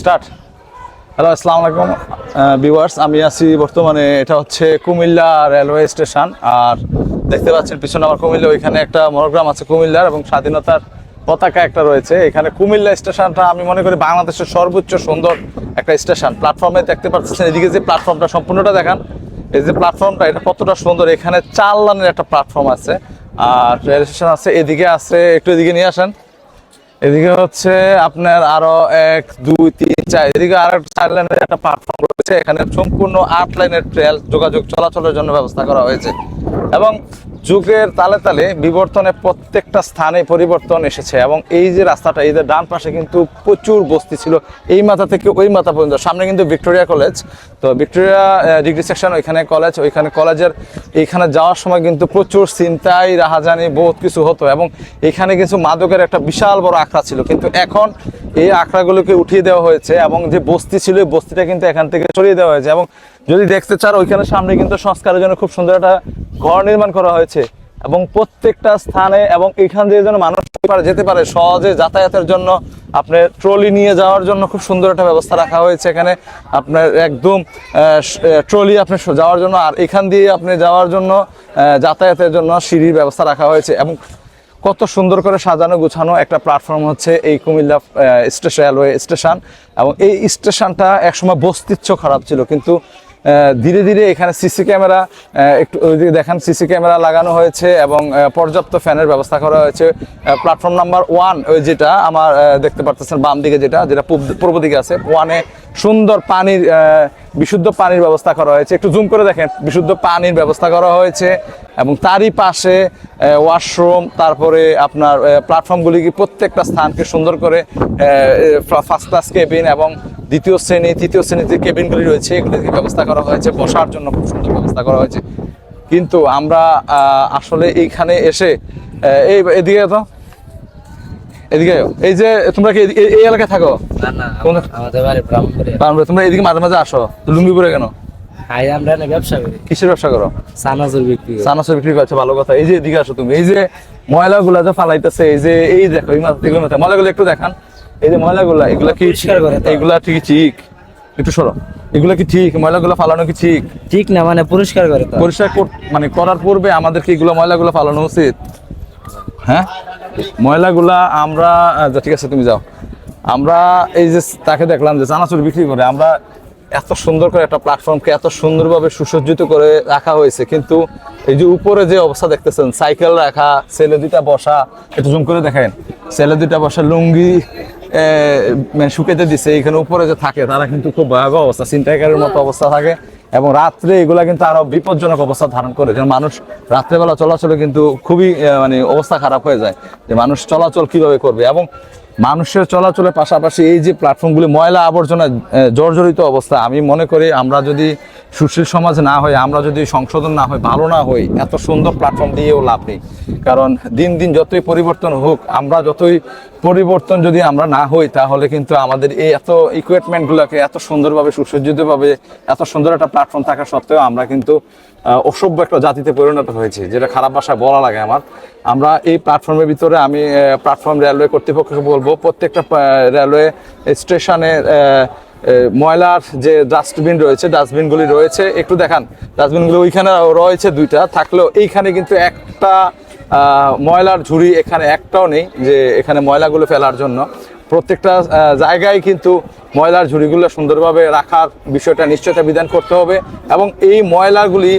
Start. Hello, আসসালামু আলাইকুম viewers আমি আছি বর্তমানে, এটা হচ্ছে কুমিল্লা রেলওয়ে স্টেশন আর দেখতে পাচ্ছেন পিছনে আমার কুমিল্লা, ওইখানে একটা মনোগ্রাম আছে কুমিল্লার, এবং স্বাধীনতার পতাকা একটা রয়েছে। এখানে কুমিল্লা স্টেশনটা আমি মনে করি বাংলাদেশের সর্বোচ্চ সুন্দর একটা স্টেশন প্ল্যাটফর্মে দেখতে পাচ্ছেন, এদিকে যে প্ল্যাটফর্মটা সম্পূর্ণটা দেখান, এই যে প্ল্যাটফর্মটা এটা কতটা সুন্দর। এখানে চার একটা প্ল্যাটফর্ম আছে, আর রেল স্টেশন আছে, এদিকে আছে, একটু এদিকে নিয়ে আসেন। এদিকে হচ্ছে আপনার আরও এক, দুই, তিন, চার। এদিকে আরও চার লাইনের একটা প্ল্যাটফর্ম রয়েছে। এখানে সম্পূর্ণ আট লাইনের ট্রেল যোগাযোগ চলাচলের জন্য ব্যবস্থা করা হয়েছে। এবং যুগের তালে তালে বিবর্তনে প্রত্যেকটা স্থানে পরিবর্তন এসেছে এবং এই যে রাস্তাটা, এই যে ডান পাশে কিন্তু প্রচুর বস্তি ছিল, এই মাথা থেকে ওই মাথা পর্যন্ত। সামনে কিন্তু ভিক্টোরিয়া কলেজ। তো ভিক্টোরিয়া ডিগ্রি সেকশন, ওইখানে কলেজ, ওইখানে কলেজের, এইখানে যাওয়ার সময় কিন্তু প্রচুর চিন্তাই রাহাজানি, বহুত কিছু হতো এবং এখানে কিছু মাদকের একটা বিশাল বড় আখড়া ছিল। কিন্তু এখন এই আখড়াগুলোকে উঠিয়ে দেওয়া হয়েছে এবং যে বস্তি ছিল, এই বস্তিটা কিন্তু এখান থেকে সরিয়ে দেওয়া হয়েছে এবং যদি দেখতে চান, ওইখানে সামনে কিন্তু সংস্কারের জন্য খুব সুন্দর একটা ঘর নির্মাণ করা হয়েছে এবং প্রত্যেকটা স্থানে এবং এখান দিয়ে যেন মানুষ যেতে পারে- সহজে যাতায়াতের জন্য আপনার ট্রলি নিয়ে যাওয়ার জন্য খুব সুন্দর একটা ব্যবস্থা রাখা হয়েছে এখানে। আপনার একদম ট্রলি আপনি যাওয়ার জন্য আর এখান দিয়ে আপনি যাওয়ার জন্য যাতায়াতের জন্য সিঁড়ির ব্যবস্থা রাখা হয়েছে এবং কত সুন্দর করে সাজানো, গুছানো একটা প্ল্যাটফর্ম হচ্ছে এই কুমিল্লা স্টেশন, রেলওয়ে স্টেশন। এবং এই স্টেশনটা একসময় বস্তিচ্ছ খারাপ ছিল, কিন্তু ধীরে ধীরে এখানে সিসি ক্যামেরা একটু ওইদিকে দেখেন, সিসি ক্যামেরা লাগানো হয়েছে এবং পর্যাপ্ত ফ্যানের ব্যবস্থা করা হয়েছে। প্ল্যাটফর্ম নাম্বার ওয়ান ওই যেটা আমার দেখতে পারতেছেন বাম দিকে যেটা যেটা পূর্ব দিকে আছে। ওয়ানে সুন্দর পানির বিশুদ্ধ পানির ব্যবস্থা করা হয়েছে। একটু জুম করে দেখেন, বিশুদ্ধ পানির ব্যবস্থা করা হয়েছে এবং তারই পাশে ওয়াশরুম তারপরে আপনার প্ল্যাটফর্মগুলি প্রত্যেকটা স্থানকে সুন্দর করে ফার্স্ট ক্লাস কেবিন এবং দ্বিতীয় শ্রেণি তৃতীয় শ্রেণির যে কেবিনগুলি রয়েছে এগুলিকে ব্যবস্থা করা হয়েছে বসার জন্য খুব সুন্দর ব্যবস্থা করা হয়েছে। কিন্তু আমরা আসলে এইখানে এসে এই এদিকে তো এদিকে। এই যে তোমরা কি এই- এলাকায় থাকো? তোমরা এদিকে মাঝে মাঝে আসো। লুঙ্গি পরে কেন? আমরা ব্যবসা করি। কিসের ব্যবসা করো? বিক্রি করি। বিক্রি করছে ভালো কথা। এই যে এদিকে আসো তুমি। এই যে ময়লাগুলা যে ফালাইতেছে এই যে এই দেখো এই মাছ ময়লাগুলো একটু দেখান। এই যে ময়লাগুলা এগুলা কি। এগুলা ঠিক ঠিক? একটু সরো। এগুলা কি ঠিক? ময়লাগুলো ফালানো কি ঠিক? ঠিক না মানে পরিষ্কার করে পরিষ্কার কর- মানে করার পূর্বে আমাদের কি এগুলো ময়লাগুলো ফালানো উচিত। হ্যাঁ? ময়লাগুলা আমরা আচ্ছা, ঠিক আছে তুমি যাও। আমরা এই যে তাকে দেখলাম যে চানাচুর বিক্রি করে আমরা এত সুন্দর করে একটা প্ল্যাটফর্মকে এত সুন্দরভাবে সুসজ্জিত করে রাখা হয়েছে কিন্তু এই যে উপরে যে অবস্থা দেখতেছেন সাইকেল রাখা ছেলে দুইটা বসা একটু জুম করে দেখেন। ছেলে দুইটা বসা লুঙ্গি মানে শুকাইতে দিছে এখানে উপরে যে থাকে তারা কিন্তু খুব ভয়াবহ অবস্থা চিন্তাকারের মতো অবস্থা থাকে। এবং রাত্রে এগুলা কিন্তু আরও বিপজ্জনক অবস্থা ধারণ করে যেন মানুষ রাত্রেবেলা চলাচলে কিন্তু খুবই মানে অবস্থা খারাপ হয়ে যায় যে মানুষ চলাচল কীভাবে করবে। এবং মানুষের চলাচলের পাশাপাশি এই যে প্ল্যাটফর্মগুলি ময়লা আবর্জনা জর্জরিত অবস্থা, আমি মনে করি আমরা যদি সুশীল সমাজ না হই, আমরা যদি সংশোধন না হই, ভালো না হই, এত সুন্দর প্ল্যাটফর্ম দিয়েও লাভ নেই। কারণ দিন দিন যতই পরিবর্তন হোক, আমরা যতই পরিবর্তন যদি আমরা না হই, তাহলে কিন্তু আমাদের এই এত ইকুইপমেন্টগুলোকে এত সুন্দরভাবে, সুসজ্জিতভাবে, এত সুন্দর একটা প্ল্যাটফর্ম থাকা সত্ত্বেও আমরা কিন্তু অসভ্য একটা জাতিতে পরিণত হয়েছে, যেটা খারাপ ভাষায় বলা লাগে আমার। আমরা এই প্ল্যাটফর্মের ভিতরে আমি প্ল্যাটফর্ম রেলওয়ে কর্তৃপক্ষকে বলব প্রত্যেকটা রেলওয়ে স্টেশনে ময়লার যে ডাস্টবিন রয়েছে ডাস্টবিনগুলি রয়েছে। একটু দেখান ডাস্টবিনগুলো ওইখানে রয়েছে দুইটা। থাকলেও এইখানে কিন্তু একটা ময়লার ঝুড়ি এখানে একটাও নেই, যে এখানে ময়লাগুলো ফেলার জন্য। প্রত্যেকটা জায়গায় কিন্তু ময়লার ঝুড়িগুলো সুন্দরভাবে রাখার বিষয়টা নিশ্চয়তা বিধান করতে হবে। এবং এই ময়লাগুলি,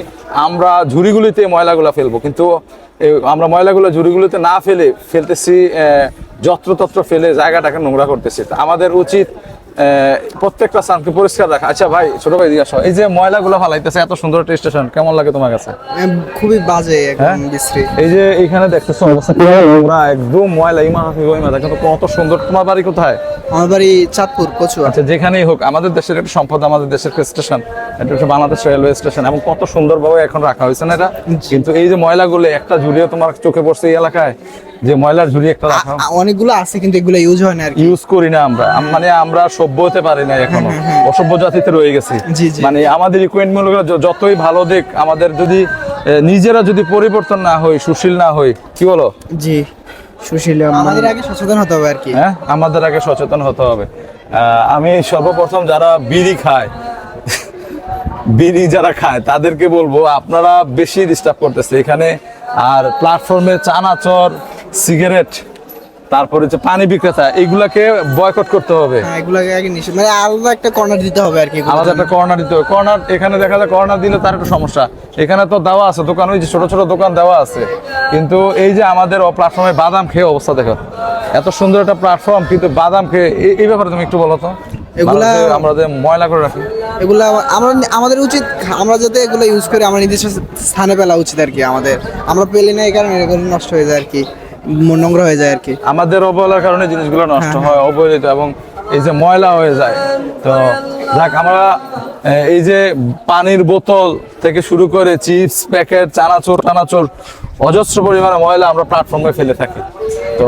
আমরা ঝুড়িগুলিতে ময়লাগুলো ফেলব। কিন্তু আমরা ময়লাগুলো ঝুড়িগুলিতে না ফেলে, ফেলতেছি যত্রতত্র ফেলে জায়গাটাকে নোংরা করতেছে। আমাদের উচিত প্রত্যেকটা স্থানকে পরিষ্কার রাখা। আচ্ছা ভাই ছোট ভাই দিকে এই যে ময়লাগুলো ফালাইতেছে এত সুন্দর একটা স্টেশন কেমন লাগে তোমার কাছে? খুবই বাজে হ্যাঁ? এই যে এইখানে দেখতেছো অবস্থা নোংরা একদম ময়লা ইমা মাথা কিন্তু কত সুন্দর। তোমার বাড়ি কোথায়? আমার বাড়ি চাঁদপুর কচুয়া। আচ্ছা যেখানেই হোক আমাদের দেশের একটা সম্পদ আমাদের দেশের স্টেশন। এটা হচ্ছে বাংলাদেশ রেলওয়ে স্টেশন এবং কত সুন্দরভাবে এখন রাখা হয়েছে না এটা? কিন্তু এই যে ময়লাগুলো একটা ঝুড়িও তোমার চোখে পড়ছে এই এলাকায়। যে ময়লার ঝুড়ি একটা রাখা অনেকগুলো আছে কিন্তু এগুলো ইউজ হয় না আর কি। ইউজ করি না আমরা। মানে আমরা সভ্য হতে পারি না এখনও। অসভ্য জাতিতে রয়ে গেছি। মানে আমাদের ইকুইপমেন্ট যতই ভালো দিক আমাদের যদি নিজেরা যদি পরিবর্তন না হই সুশীল না হই কি বলো? জি সুশীল আমাদের আগে সচেতন হতে হবে আর কি। হ্যাঁ আমাদের আগে সচেতন হতে হবে। আমি সর্বপ্রথম যারা বিড়ি খায় বিড়ি যারা খায় তাদেরকে বলব আপনারা বেশি ডিস্টার্ব করতেছে। এখানে আর প্ল্যাটফর্মে চানাচর সিগারেট তারপরে যে পানি বিক্রেতা এইগুলাকে বয়কট করতে হবে। হ্যাঁ এগুলাকে আগে নিষেধ মানে আলাদা একটা কর্নার দিতে হবে আর কি আলাদা একটা কর্নার দিতে হবে। কর্নার এখানে দেখা যায় কর্নার দিলে তার একটু সমস্যা। এখানে তো দেওয়া আছে দোকান ওই যে ছোট ছোট দোকান দেওয়া আছে। কিন্তু এই যে আমাদের প্ল্যাটফর্মে বাদাম খেয়ে অবস্থা দেখো। এত সুন্দর একটা প্ল্যাটফর্ম কিন্তু বাদাম খেয়ে এই- ব্যাপারে তুমি একটু বলো তো। এগুলা- আমরা যে ময়লা করে রাখি। এগুলা আমরা আমাদের উচিত আমরা যাতে এগুলো ইউজ করি আমরা নির্দিষ্ট স্থানে ফেলা উচিত আর কি আমাদের। আমরা পেলে না এই কারণে এগুলো নষ্ট হয়ে যায় আর কি। নোংরা হয়ে যায় আর কি। আমাদের অবহেলার কারণে জিনিসগুলো নষ্ট হ্যাঁ, হয়। অবহেলিত এবং এই যে ময়লা হয়ে যায়। তো যাক আমরা এই যে পানির বোতল থেকে শুরু করে চিপস প্যাকেট চানাচুর টানাচুর অজস্র পরিমাণে ময়লা আমরা প্ল্যাটফর্মে ফেলে থাকি। তো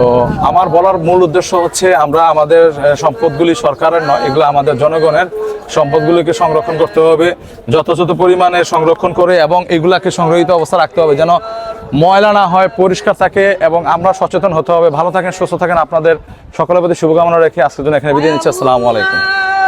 আমার বলার মূল উদ্দেশ্য হচ্ছে আমরা আমাদের সম্পদগুলি সরকারের নয় এগুলো আমাদের জনগণের। সম্পদগুলিকে সংরক্ষণ করতে হবে যথাযথ পরিমাণে সংরক্ষণ করে এবং এগুলাকে সংরক্ষিত অবস্থা রাখতে হবে যেন ময়লা না হয়, পরিষ্কার থাকে এবং আমরা সচেতন হতে হবে। ভালো থাকেন, সুস্থ থাকেন। আপনাদের সকলের প্রতি শুভকামনা রেখে আজকের জন্য এখানে বিদায় নিচ্ছি। আসসালামু আলাইকুম।